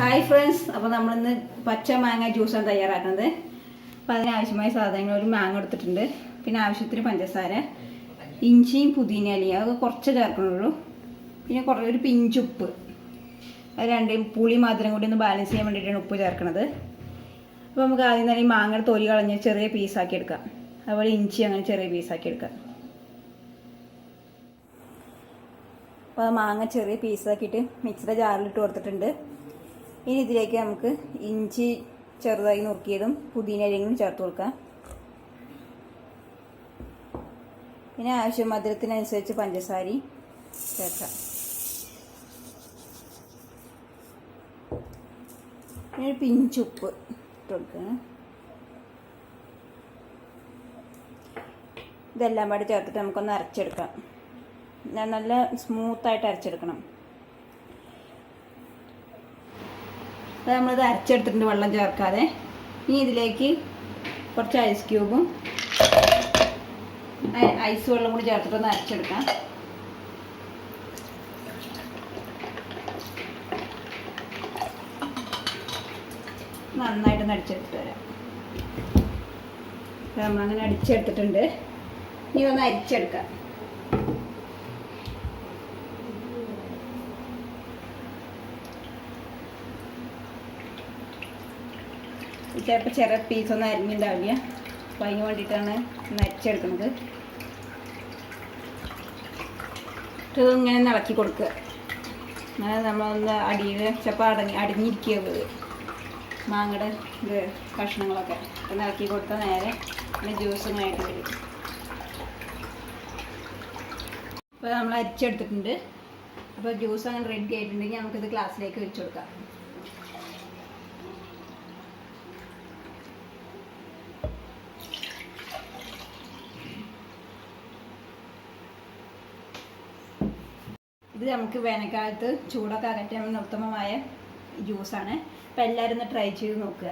Hi friends അപ്പോൾ നമ്മളിന്ന് പച്ച മാങ്ങ ജ്യൂസാണ് തയ്യാറാക്കുന്നത്. അപ്പോൾ അതിനാവശ്യമായ സാധനങ്ങൾ ഒരു മാങ്ങ എടുത്തിട്ടുണ്ട്. പിന്നെ ആവശ്യത്തിന് പഞ്ചസാര ഇഞ്ചിയും പുതിന ഇലയും അതൊക്കെ കുറച്ച് ചേർക്കണുള്ളൂ. പിന്നെ കുറേ ഒരു പിഞ്ചുപ്പ് അത് രണ്ടും പുളി മാത്രം കൂടി ഒന്ന് ബാലൻസ് ചെയ്യാൻ വേണ്ടിയിട്ടാണ് ഉപ്പ് ചേർക്കണത്. അപ്പോൾ നമുക്ക് ആദ്യം തന്നെ ഈ മാങ്ങയുടെ തൊലി കളഞ്ഞ് ചെറിയ പീസാക്കി എടുക്കാം. അതുപോലെ ഇഞ്ചി അങ്ങനെ ചെറിയ പീസാക്കി എടുക്കാം. അപ്പോൾ മാങ്ങ ചെറിയ പീസാക്കിയിട്ട് മിക്സിയുടെ ജാറിലിട്ട് കൊടുത്തിട്ടുണ്ട്. ഇനി ഇതിലേക്ക് നമുക്ക് ഇഞ്ചി ചെറുതായി നുറുക്കിയതും പുതിന ഇലയും ചേർത്ത് കൊടുക്കാം. പിന്നെ ആവശ്യം മധുരത്തിനനുസരിച്ച് പഞ്ചസാരയും ചേർക്കാം. പിന്നെ പിഞ്ചുപ്പ് ഇട്ട് കൊടുക്കുക ഇതെല്ലാം പാടി ചേർത്തിട്ട് നമുക്കൊന്ന് അരച്ചെടുക്കാം. നല്ല സ്മൂത്തായിട്ട് അരച്ചെടുക്കണം. അപ്പോൾ നമ്മളിത് അരച്ചെടുത്തിട്ടുണ്ട് വെള്ളം ചേർക്കാതെ. ഇനി ഇതിലേക്ക് കുറച്ച് ഐസ് ക്യൂബും ഐസ് വെള്ളം കൂടി ചേർത്തിട്ടൊന്ന് അരച്ചെടുക്കാം. നന്നായിട്ടൊന്ന് അടിച്ചെടുത്തിട്ട് വരാം. നമ്മളങ്ങനെ അടിച്ചെടുത്തിട്ടുണ്ട്. ഇനി ഒന്ന് അരിച്ചെടുക്കാം. ചിലപ്പോൾ ചെറിയ പീസൊന്നും അരിഞ്ഞിട്ടുണ്ടാവില്ല അപ്പോൾ അതിന് വേണ്ടിയിട്ടാണ് നരച്ചെടുക്കുന്നത് ഇങ്ങനെ നിളക്കി കൊടുക്കുക. അങ്ങനെ നമ്മളൊന്ന് അടിയിൽ ചിലപ്പോൾ അടങ്ങി അടിഞ്ഞിരിക്കുക മാങ്ങയുടെ ഇത് കഷ്ണങ്ങളൊക്കെ. അപ്പം ഇളക്കി കൊടുത്താൽ നേരെ പിന്നെ ജ്യൂസ് ഇങ്ങനെ ആയിട്ട് വരും. അപ്പോൾ നമ്മൾ അരിച്ചെടുത്തിട്ടുണ്ട്. അപ്പോൾ ജ്യൂസ് അങ്ങനെ റെഡി ആയിട്ടുണ്ടെങ്കിൽ നമുക്കിത് ഗ്ലാസ്സിലേക്ക് വെച്ച് കൊടുക്കാം. ഇത് നമുക്ക് വേനൽക്കാലത്ത് ചൂടൊക്കെ അകറ്റാൻ ഉത്തമമായ ജ്യൂസാണ് അപ്പോൾ എല്ലാവരും ഒന്ന് ട്രൈ ചെയ്ത് നോക്കുക.